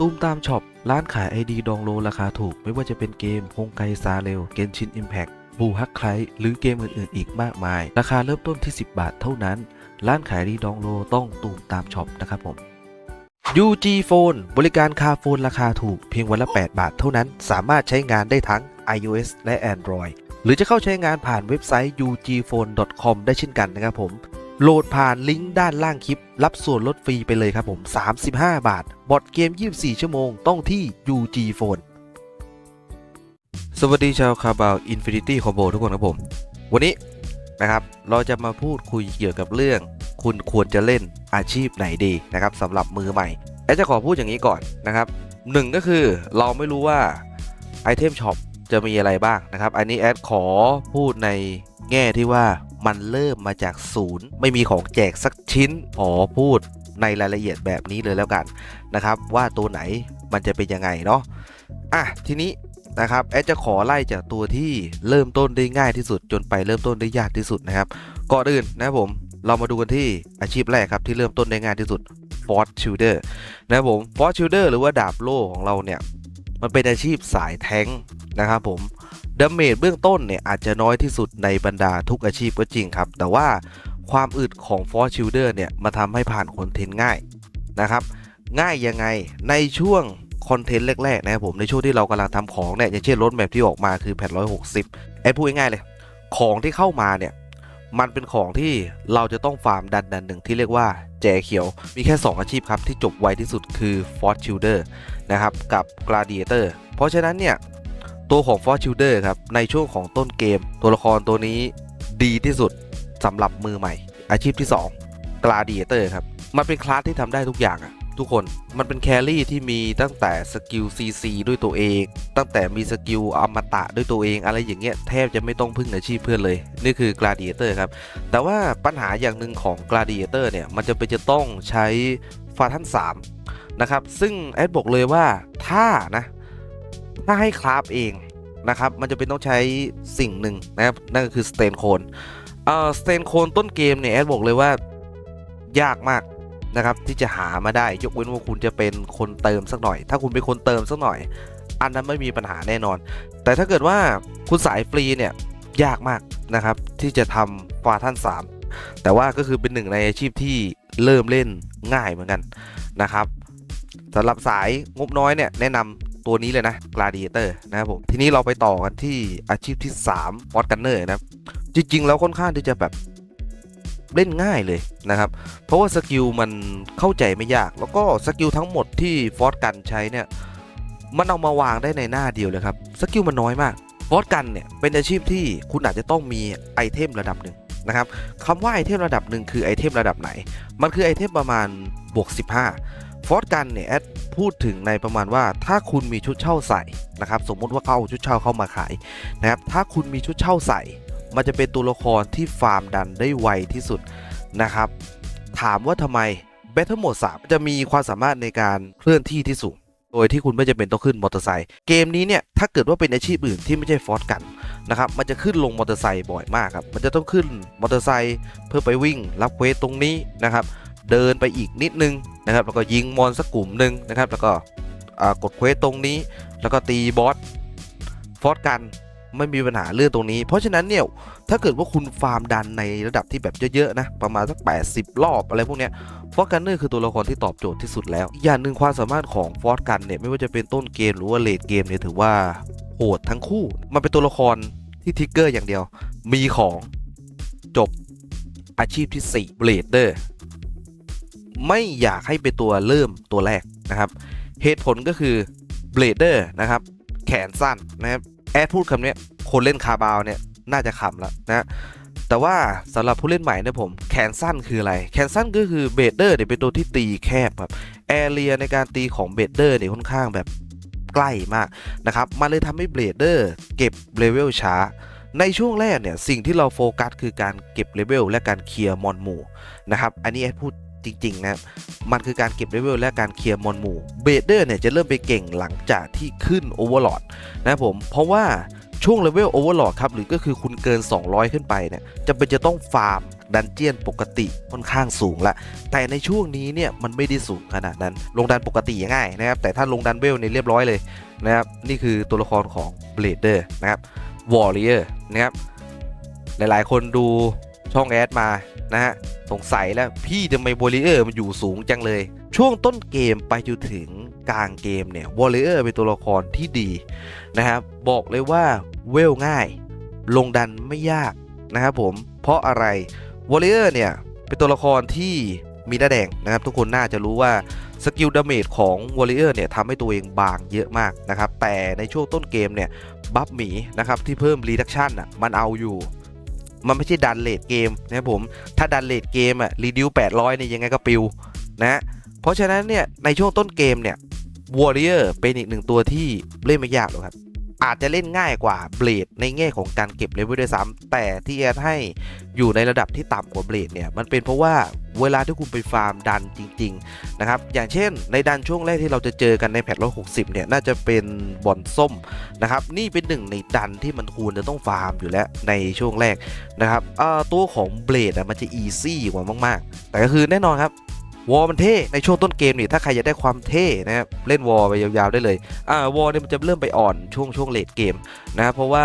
ตูมตามช็อป ร้านขาย ID ดองโลราคาถูก ไม่ว่าจะเป็นเกมฮงไกซาเรลเกนชินอิมแพ t บูฮักไคลหรือเกมอื่นๆ อีกมากมาย ราคาเริ่มต้นที่ 10 บาทเท่านั้น ร้านขายดีดองโลต้องตูมตามช็อปนะครับผม UG Phone บริการคาโฟนราคาถูกเพียงวันละ 8 บาทเท่านั้น สามารถใช้งานได้ทั้ง iOS และ Android หรือจะเข้าใช้งานผ่านเว็บไซต์ ugphone.com ได้เช่นกันนะครับผม โหลดผ่านลิงก์ด้านล่างคลิป รับส่วนลดฟรีไปเลยครับผม 35 บาท บอดเกม 24 ชั่วโมง ต้องที่ UG Phone สวัสดีชาวคาบาว Infinity Combo ทุกคนครับผม วันนี้นะครับ เราจะมาพูดคุยเกี่ยวกับเรื่อง คุณควรจะเล่นอาชีพไหนดีนะครับสำหรับมือใหม่แอดจะขอพูดอย่างนี้ก่อนนะครับหนึ่งก็คือเราไม่รู้ว่าไอเทมช็อปจะมีอะไรบ้างนะครับ อันนี้แอดขอพูดใน แง่ที่ว่ามันเริ่มมาจากศูนย์ไม่มีของแจกสักชิ้นขอพูดในรายละเอียดแบบนี้เลยแล้วกันนะครับว่าตัวไหนมันจะเป็นยังไงเนาะอะทีนี้นะครับแอดจะขอไล่จากตัวที่เริ่มต้นได้ง่ายที่สุดจนไปเริ่มต้นได้ยากที่สุดนะครับก่อนอื่นนะผมเรามาดูกันที่อาชีพแรกครับที่เริ่มต้นได้ง่ายที่สุด Fort Shooter นะครับผม Fort Shooter หรือว่าดาบโล่ของเราเนี่ยมันเป็นอาชีพสายแท้งนะครับผม ดาเมจเบื้องต้นเนี่ยอาจจะน้อยที่สุดในบรรดาทุกอาชีพก็จริงครับ แต่ว่าความอึดของ Fort Shooter เนี่ยมาทำให้ผ่านคอนเทนต์ง่ายนะครับ ง่ายยังไงในช่วงคอนเทนต์แรกๆนะครับผมในช่วงที่เรากำลังทำของเนี่ยอย่างเช่นรถแมพที่ออกมาคือแพท160ไอ้พูดง่ายๆเลย ของที่เข้ามาเนี่ยมันเป็นของที่เราจะต้องฟาร์มดันดันหนึ่งที่เรียกว่าแจเขียว มีแค่ 2 อาชีพครับ ที่จบไวที่สุดคือ f o r t s h i e l d e r นะครับ กับ Gladiator เพราะฉะนั้นเนี่ย ตัวของ f o r t s h i e l d e r ครับ ในช่วงของต้นเกม ตัวละครตัวนี้ดีที่สุดสำหรับมือใหม่ อาชีพที่2 Gladiator ครับ มันเป็นคลาสที่ทำได้ทุกอย่างอะทุกคนมันเป็นแครี่ที่มีตั้งแต่สกิล CC ด้วยตัวเอง ตั้งแต่มีสกิลอมตะด้วยตัวเองอะไรอย่างเงี้ยแทบจะไม่ต้องพึ่งอาชีพเพื่อนเลย นี่คือ Gladiator ครับ แต่ว่าปัญหาอย่างหนึ่งของ Gladiator เนี่ยมันจะเป็นจะต้องใช้ฟาทัน3นะครับ ซึ่งแอดบอกเลยว่าถ้านะ ถ้าให้คราฟเองนะครับ มันจะเป็นต้องใช้สิ่งหนึ่งนะครับ นั่นก็คือสเตนโคนเอ่อสเตนโคนต้นเกมเนี่ยแอดบอกเลยว่ายากมากนะครับ ที่จะหามาได้ ยกเว้นว่าคุณจะเป็นคนเติมสักหน่อย ถ้าคุณเป็นคนเติมสักหน่อย อันนั้นไม่มีปัญหาแน่นอน แต่ถ้าเกิดว่าคุณสายฟรีเนี่ยยากมากนะครับ ที่จะทำฟาท่าน 3 แต่ว่าก็คือเป็นหนึ่งในอาชีพที่เริ่มเล่นง่ายเหมือนกันนะครับสำหรับสายงบน้อยเนี่ยแนะนำ ตัวนี้เลยนะ Gladiator นะครับผมทีนี้เราไปต่อกันที่อาชีพที่3 w a t Gunner นะครับจริง ๆ แล้วค่อนข้างที่จะแบบเล่นง่ายเลยนะครับ เพราะว่าสกิลมันเข้าใจไม่ยาก แล้วก็สกิลทั้งหมดที่ฟอสกันใช้เนี่ยมันเอามาวางได้ในหน้าเดียวเลยครับสกิลมันน้อยมากฟอสกันเนี่ยเป็นอาชีพที่คุณอาจจะต้องมีไอเทมระดับหนึ่งนะครับคำว่าไอเทมระดับหนึ่งคือไอเทมระดับไหน มันคือไอเทมประมาณบวก 15 ฟอสกันเนี่ยแอดพูดถึงในประมาณว่าถ้าคุณมีชุดเช่าใส่นะครับสมมุติว่าเขาเอาชุดเช่าเข้ามาขายนะครับถ้าคุณมีชุดเช่าใส่ มันจะเป็นตัวละครที่ฟาร์มดันได้ไวที่สุดนะครับถามว่าทำไม Battle Mode 3 จะมีความสามารถในการเคลื่อนที่ที่สูง โดยที่คุณไม่จำเป็นต้องขึ้นมอเตอร์ไซค์เกมนี้เนี่ยถ้าเกิดว่าเป็นอาชีพอื่นที่ไม่ใช่ฟอร์สกันนะครับมันจะขึ้นลงมอเตอร์ไซค์บ่อยมากครับมันจะต้องขึ้นมอเตอร์ไซค์เพื่อไปวิ่งรับเควสตรงนี้นะครับ เดินไปอีกนิดนึงนะครับ แล้วก็ยิงมอนสักกลุ่มหนึ่งนะครับ แล้วก็กดเควสตรงนี้ แล้วก็ตีบอสฟอสกันไม่มีปัญหาเรื่องตรงนี้ เพราะฉะนั้นเนี่ยถ้าเกิดว่าคุณฟาร์มดันในระดับที่แบบเยอะๆนะประมาณสัก 80 รอบอะไรพวกเนี้ยฟอร์กันเนอร์คือตัวละครที่ตอบโจทย์ที่สุดแล้วอย่างหนึ่งความสามารถของฟอร์กันเนี่ยไม่ว่าจะเป็นต้นเกมหรือว่าเลดเกมเนี่ยถือว่าโหดทั้งคู่ มันเป็นตัวละครที่ทิกเกอร์อย่างเดียว มีของจบอาชีพที่4เบลเดอร์ ไม่อยากให้เป็นตัวเริ่มตัวแรกนะครับเหตุผลก็คือเบลเดอร์นะครับแขนสั้นนะครับแอดพูดคำนี้คนเล่นคาบาวเนี่ยน่าจะขำแล้วนะแต่ว่าสำหรับผู้เล่นใหม่นี่ยผมแขนสั้นคืออะไร แขนสั้นก็คือเบดเดอร์เนี่ยเป็นตัวที่ตีแคบครับแอเรียในการตีของเบดเดอร์เนี่ยค่อนข้างแบบใกล้มากนะครับมันเลยทำให้เบลเดอร์เก็บเลเวลช้า ในช่วงแรกเนี่ยสิ่งที่เราโฟกัสคือการเก็บเลเวลและการเคลียร์มอนหมู่นะครับอันนี้แอดพูด จริงๆนะครับมันคือการเก็บเลเวลและการเคลียร์มอนหมู่เบเดอร์เนี่ยจะเริ่มไปเก่งหลังจากที่ขึ้นโอเวอร์ลอดนะครับผมเพราะว่าช่วงเลเวลโอเวอร์ลอดครับหรือก็คือคุณเกิน 200 ขึ้นไปเนี่ยจะเป็นจะต้องฟาร์มดันเจียนปกติค่อนข้างสูงละ แต่ในช่วงนี้เนี่ยมันไม่ได้สูงขนาดนั้น ลงดันปกติง่ายนะครับ แต่ถ้าลงดันเวลเนี่ยเรียบร้อยเลยนะครับ นี่คือตัวละครของเบลเดอร์นะครับวอร์เรียร์นะครับ หลายๆ คนดู ช่องแอดมานะฮะสงสัยแล้วพี่ทำไมวอร์เรียร์มันอยู่สูงจังเลย ช่วงต้นเกมไปจนถึงกลางเกมเนี่ยวอร์เรียร์เป็นตัวละครที่ดีนะครับบอกเลยว่าเวลง่าย ลงดันไม่ยากนะครับผมเพราะอะไรวอลเลอร์เนี่ยเป็นตัวละครที่มีหน้าแดงนะครับทุกคนน่าจะรู้ว่าสกิลดาเมจของวอลเลอร์เนี่ยทำให้ตัวเองบางเยอะมากนะครับแต่ในช่วงต้นเกมเนี่ยบัฟหมีนะครับที่เพิ่มรีดักชันอะมันเอาอยู่ มันไม่ใช่ดันเลทเกมนะครับผมถ้าดันเลทเกมอะรีดิว800เนี่ยยังไงก็ปิวนะฮะเพราะฉะนั้นเนี่ยในช่วงต้นเกมเนี่ยวอร์เรอร์เป็นอีกหนึ่งตัวที่เล่นไม่ยากหรอกครับ อาจจะเล่นง่ายกว่าเบลดในแง่ของการเก็บเลเวลด้วยซ้ำแต่ที่แอดให้อยู่ในระดับที่ต่ำกว่าเบลดเนี่ยมันเป็นเพราะว่าเวลาที่คุณไปฟาร์มดันจริงๆนะครับอย่างเช่น ในดันช่วงแรกที่เราจะเจอกันในแพทร้อยหกสิบเนี่ยน่าจะเป็นบอลส้มนะครับนี่เป็นหนึ่งในดันที่มันควรจะต้องฟาร์มอยู่แล้วในช่วงแรกนะครับตัวของเบลดอะมันจะอีซี่กว่ามาก ๆ แต่ก็คือแน่นอนครับ วอลมันเท่ในช่วงต้นเกมนี่ถ้าใครอยากได้ความเท่นะครับเล่นวอลไปยาวๆได้เลยอ่าวอลเนี่ยมันจะเริ่มไปอ่อนช่วงช่วงเลดเกมนะครับเพราะว่า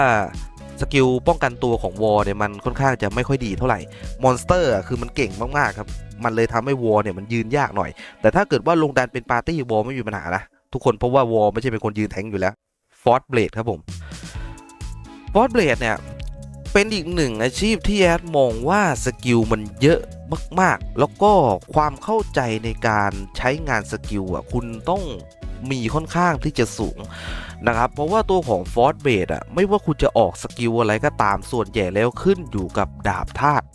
สกิลป้องกันตัวของวอลเนี่ยมันค่อนข้างจะไม่ค่อยดีเท่าไหร่มอนสเตอร์คือมันเก่งมากๆครับมันเลยทำให้วอลเนี่ยมันยืนยากหน่อย แต่ถ้าเกิดว่าลงดันเป็นปาร์ตี้วอลไม่มีปัญหานะทุกคนเพราะว่าวอลไม่ใช่เป็นคนยืนแทงอยู่แล้วฟอร์ b เบลดครับผมฟอร์ b เบลดเนี่ยเป็นอีกหนึ่งอาชีพที่แอดมองว่าสกิลมันเยอะ มาก ๆ แล้วก็ความเข้าใจในการใช้งานสกิลอะคุณต้องมีค่อนข้างที่จะสูงนะครับ เพราะว่าตัวของฟอร์ b เบดอะไม่ว่าคุณจะออกสกิลอะไรก็ตามส่วนใหญ่แล้วขึ้นอยู่กับดาบธาตุ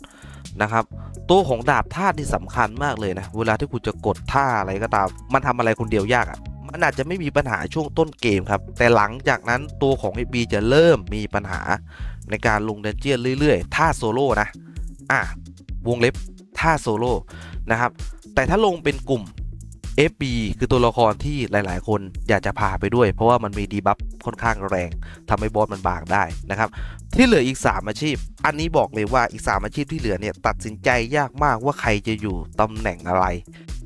นะครับตัวของดาบธาตุนี่สำคัญมากเลยนะ เวลาที่คุณจะกดท่าอะไรก็ตาม มันทำอะไรคนเดียวยากอะมันอาจจะไม่มีปัญหาช่วงต้นเกมครับ แต่หลังจากนั้นตัวของ FB จะเริ่มมีปัญหาในการลงดันเจียนเรื่อยๆ ท่าโซโล่นะ อะ วงเล็บ ท่าโซโล่นะครับ แต่ถ้าลงเป็นกลุ่ม FB คือตัวละครที่หลาย ๆ คนอยากจะพาไปด้วย เพราะว่ามันมีดีบัฟค่อนข้างแรงทำให้บอสมันบางได้นะครับ ที่เหลืออีก 3 อาชีพ อันนี้บอกเลยว่าอีก 3 อาชีพที่เหลือเนี่ยตัดสินใจยากมากว่าใครจะอยู่ตำแหน่งอะไร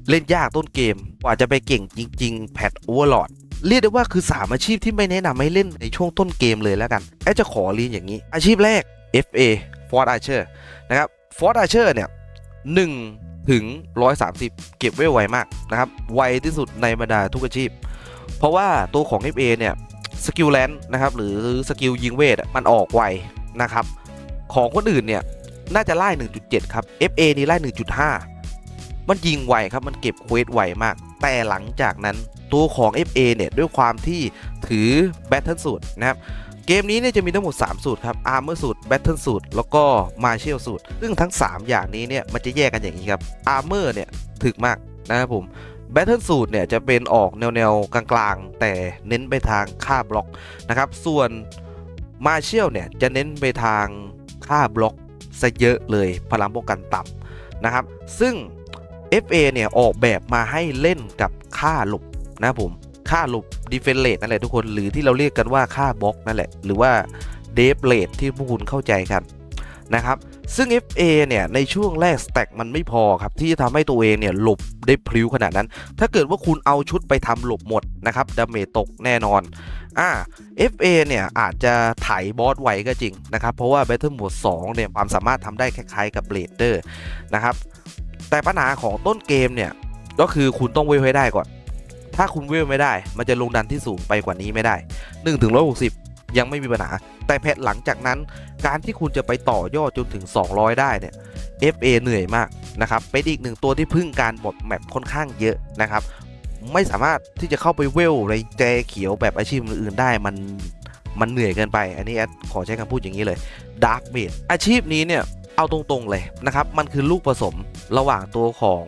เล่นยากต้นเกมกว่าจะไปเก่งจริง ๆ แพทโอเวอร์ลอดเรียกได้ว่าคือ 3 อาชีพที่ไม่แนะนำให้เล่นในช่วงต้นเกมเลยแล้วกันแอจะขอเรียนอย่างนี้ อาชีพแรก FA Fort Archer นะครับ Fort Archer เนี่ย 1ถึง130 เก็บไว้ไวมากนะครับ ไวที่สุดในบรรดาทุกอาชีพ เพราะว่าตัวของ FA เนี่ยสกิลแลนด์นะครับหรือสกิลยิงเวทมันออกไวนะครับ ของคนอื่นเนี่ยน่าจะไล่ 1.7 ครับ FA นี่ไล่ 1.5 มันยิงไวครับมันเก็บเควสไวมาก แต่หลังจากนั้นตัวของ FA เนี่ยด้วยความที่ถือ Battle สูตรนะครับ เกมนี้เนี่ยจะมีทั้งหมด 3 สูตรครับ Armor สูตร Battle สูตร แล้วก็ Martial สูตร ซึ่งทั้ง 3 อย่างนี้เนี่ยมันจะแยกกันอย่างนี้ครับ Armor เนี่ยถึกมากนะครับผม Battle สูตรเนี่ยจะเป็นออกแนวแนวๆกลางๆ แต่เน้นไปทางค่าบล็อกนะครับ ส่วน Martial เนี่ยจะเน้นไปทางค่าบล็อกซะเยอะเลยพลังป้องกันต่ำนะครับ ซึ่ง FA เนี่ยออกแบบมาให้เล่นกับค่าหลบนะครับผม ค่าหลบ defense rate นั่นแหละทุกคนหรือที่เราเรียกกันว่าค่าบล็อกนั่นแหละ หรือว่า dev rate ที่พวกคุณเข้าใจกันนะครับ ซึ่ง FA เนี่ยในช่วงแรก stack มันไม่พอครับที่จะทำให้ตัวเองเนี่ยหลบได้พลิ้วขนาดนั้น ถ้าเกิดว่าคุณเอาชุดไปทำหลบหมดนะครับดาเมจตกแน่นอนอ่า FA เนี่ยอาจจะไถบอสไวก็จริงนะครับ เพราะว่า Battle Mode 2เนี่ยความสามารถทำได้คล้ายๆกับ Blader นะครับ แต่ปัญหาของต้นเกมเนี่ยก็คือคุณต้องเวลให้ได้ก่อน ถ้าคุณเวลไม่ได้ มันจะลงดันที่สูงไปกว่านี้ไม่ได้1ถึง160ยังไม่มีปัญหา แต่แพทหลังจากนั้น การที่คุณจะไปต่อยอดจนถึง 200 ได้เนี่ย FA เหนื่อยมากนะครับเป็นอีกหนึ่งตัวที่พึ่งการบดแมปค่อนข้างเยอะนะครับไม่สามารถที่จะเข้าไปเวลในแจเขียวแบบอาชีพอื่นๆได้มันมันเหนื่อยเกินไป อันนี้แอดขอใช้คำพูดอย่างนี้เลย Dark m a g e อาชีพนี้เนี่ย เอาตรงๆเลยนะครับ มันคือลูกผสมระหว่างตัวของ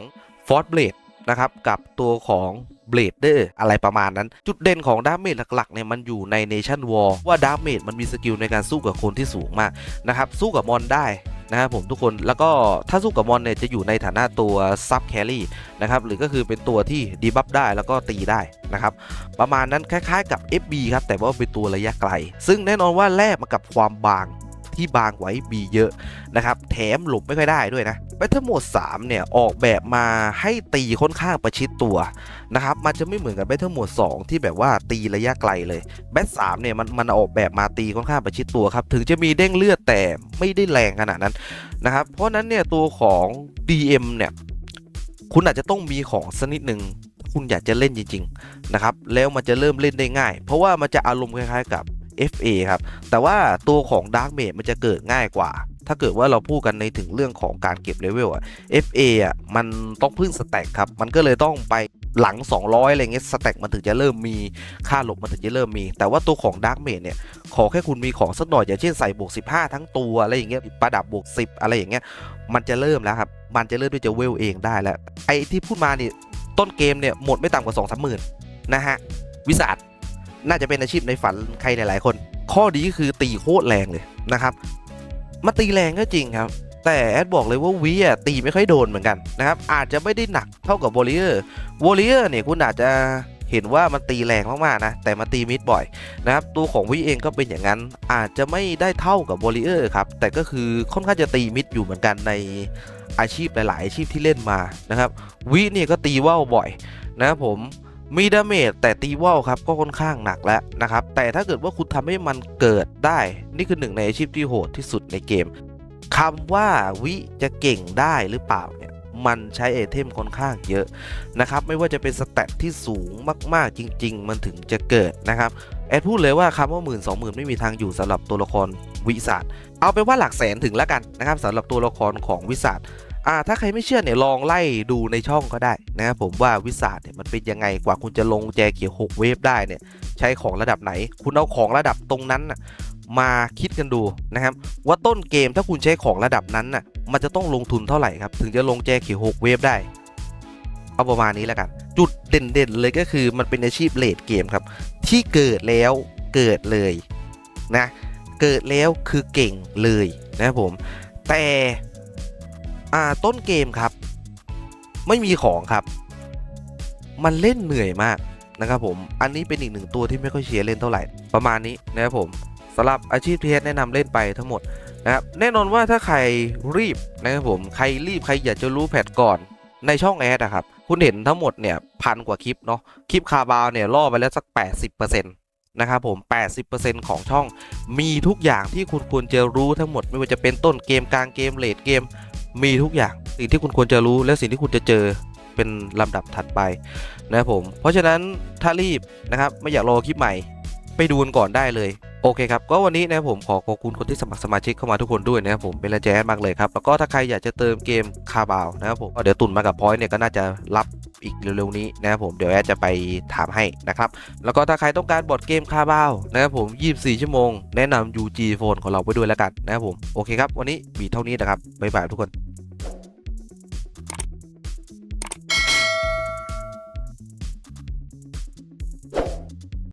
f o r t Blade นะครับ กับตัวของ เบลดเดอร์อะไรประมาณนั้น จุดเด่นของดาเมจหลักๆเนี่ยมันอยู่ในเนชั่นวอลว่าดาเมจมันมีสกิลในการสู้กับคนที่สูงมากนะครับสู้กับมอนได้นะครับผมทุกคนแล้วก็ถ้าสู้กับมอนเนี่ยจะอยู่ในฐานะตัวซับแครี่นะครับหรือก็คือเป็นตัวที่ดีบัฟได้แล้วก็ตีได้นะครับประมาณนั้นคล้ายๆกับ FB ครับแต่ว่าเป็นตัวระยะไกล ซึ่งแน่นอนว่าแลกมากับความบางที่บางกว่า FB เยอะนะครับแถมหลบไม่ค่อยได้ด้วยนะ แบทเทิลโหมด3เนี่ย ออกแบบมาให้ตีค่อนข้างประชิดตัวนะครับ มันจะไม่เหมือนกับแบทเทิลโหมด2ที่แบบว่าตีระยะไกลเลยแบท3เนี่ยมันมันออกแบบมาตีค่อนข้างประชิดตัวครับ ถึงจะมีเด้งเลือดแต่ไม่ได้แรงขนาดนั้นนะครับ เพราะฉะนั้นเนี่ยตัวของ DM เนี่ย คุณอาจจะต้องมีของสักนิดหนึ่งคุณอยากจะเล่นจริง ๆ นะครับ แล้วมันจะเริ่มเล่นได้ง่าย เพราะว่ามันจะอารมณ์คล้ายๆกับ FA ครับ แต่ว่าตัวของ Dark Mage มันจะเกิดง่ายกว่า ถ้าเกิดว่าเราพูดกันในถึงเรื่องของการเก็บเลเวลอะ FA อะมันต้องพึ่งสแต็กครับ มันก็เลยต้องไปหลัง 200 อะไรเงี้ยสแต็กมันถึงจะเริ่มมีค่าหลบมันถึงจะเริ่มมี แต่ว่าตัวของ Dark Mage เนี่ย ขอแค่คุณมีของสักหน่อยอย่างเช่นใส่บวก 15 ทั้งตัวอะไรอย่างเงี้ยประดับบวก 10 อะไรอย่างเงี้ยมันจะเริ่มแล้วครับ มันจะเริ่มที่จะเวลเองได้แล้ว ไอ้ที่พูดมานี่ต้นเกมเนี่ยหมดไม่ต่ำกว่า2 3หมื่นนะฮะวิสัทน่าจะเป็นอาชีพในฝันใครหลายๆคน ข้อดีก็คือตีโคตรแรงเลยนะครับ มาตีแรงก็จริงครับ แต่แอดบอกเลยว่าวีอะตีไม่ค่อยโดนเหมือนกันนะครับ อาจจะไม่ได้หนักเท่ากับวอลเลอร์วอลเลอร์เนี่ยคุณอาจจะเห็นว่ามันตีแรงมากๆนะ แต่มาตีมิดบ่อยนะครับตัวของวิเองก็เป็นอย่างนั้น อาจจะไม่ได้เท่ากับวอลเลอร์ครับ แต่ก็คือค่อนข้างจะตีมิดอยู่เหมือนกันในอาชีพหลาย ๆ อาชีพที่เล่นมานะครับวิเนี่ยก็ตีว่าวบ่อยนะครับผม มีดาเมจแต่ตีว่าวครับก็ค่อนข้างหนักแล้วนะครับ แต่ถ้าเกิดว่าคุณทำให้มันเกิดได้ นี่คือหนึ่งในอาชีพที่โหดที่สุดในเกมคำว่าวิจะเก่งได้หรือเปล่าเนี่ยมันใช้ไอเทมค่อนข้างเยอะนะครับ ไม่ว่าจะเป็นสแตทที่สูงมากๆจริง ๆ มันถึงจะเกิดนะครับแอดพูดเลยว่าคำว่าหมื่นสองหมื่นไม่มีทางอยู่สำหรับตัวละครวิสาดเอาเป็นว่าหลักแสนถึงแล้วกันนะครับสำหรับตัวละครของวิสาด อ่าถ้าใครไม่เชื่อเนี่ยลองไล่ดูในช่องก็ได้นะครับผมว่าวิสาดเนี่ยมันเป็นยังไงกว่าคุณจะลงแจเขียว6เวฟได้เนี่ยใช้ของระดับไหน คุณเอาของระดับตรงนั้นมาคิดกันดูนะครับว่าต้นเกมถ้าคุณใช้ของระดับนั้นน่ะมันจะต้องลงทุนเท่าไหร่ครับถึงจะลงแจเขียว6เวฟได้เอาประมาณนี้แล้วกัน จุดเด่นๆเลยก็คือมันเป็นอาชีพเลดเกมครับ ที่เกิดแล้วเกิดเลยนะเกิดแล้วคือเก่งเลยนะครับผมแต่ อ่าต้นเกมครับ ไม่มีของครับ มันเล่นเหนื่อยมากนะครับผม อันนี้เป็นอีกหนึ่งตัวที่ไม่ค่อยเชียร์เล่นเท่าไหร่ ประมาณนี้นะครับผมสำหรับอาชีพเที่แอดแนะนำเล่นไปทั้งหมดนะครับแน่นอนว่าถ้าใครรีบนะครับผมใครรีบใครอยากจะรู้แพทก่อนในช่องแอดอะครับ คุณเห็นทั้งหมดเนี่ยพันกว่าคลิปเนาะคลิปคาบาวเนี่ยล่อไปแล้วสัก 80%นะครับผม 80%ของช่องมีทุกอย่างที่คุณควรจะรู้ทั้งหมด ไม่ว่าจะเป็นต้นเกมกลางเกมเลดเกม มีทุกอย่างสิ่งที่คุณควรจะรู้และสิ่งที่คุณจะเจอเป็นลำดับถัดไปนะครับผม เพราะฉะนั้นถ้ารีบนะครับไม่อยากรอคลิปใหม่ไปดูกันก่อนได้เลย โอเคครับ ก็วันนี้นะครับผมขอขอบคุณคนที่สมัครสมาชิกเข้ามาทุกคนด้วยนะครับผมเป็นแรงใจมากเลยครับ แล้วก็ถ้าใครอยากจะเติมเกมคาบาวนะครับผมเดี๋ยวตุนมากับพอยต์เนี่ยก็น่าจะรับ อีกเร็วๆนี้นะครับผมเดี๋ยวแอดจะไปถามให้นะครับ แล้วก็ถ้าใครต้องการบอร์ดเกมคาบ้าวนะครับผม 24 ชั่วโมง แนะนำ UG Phone ของเราไปด้วยแล้วกันนะครับผม โอเคครับ วันนี้มีเท่านี้นะครับบ๊ายบายทุกคน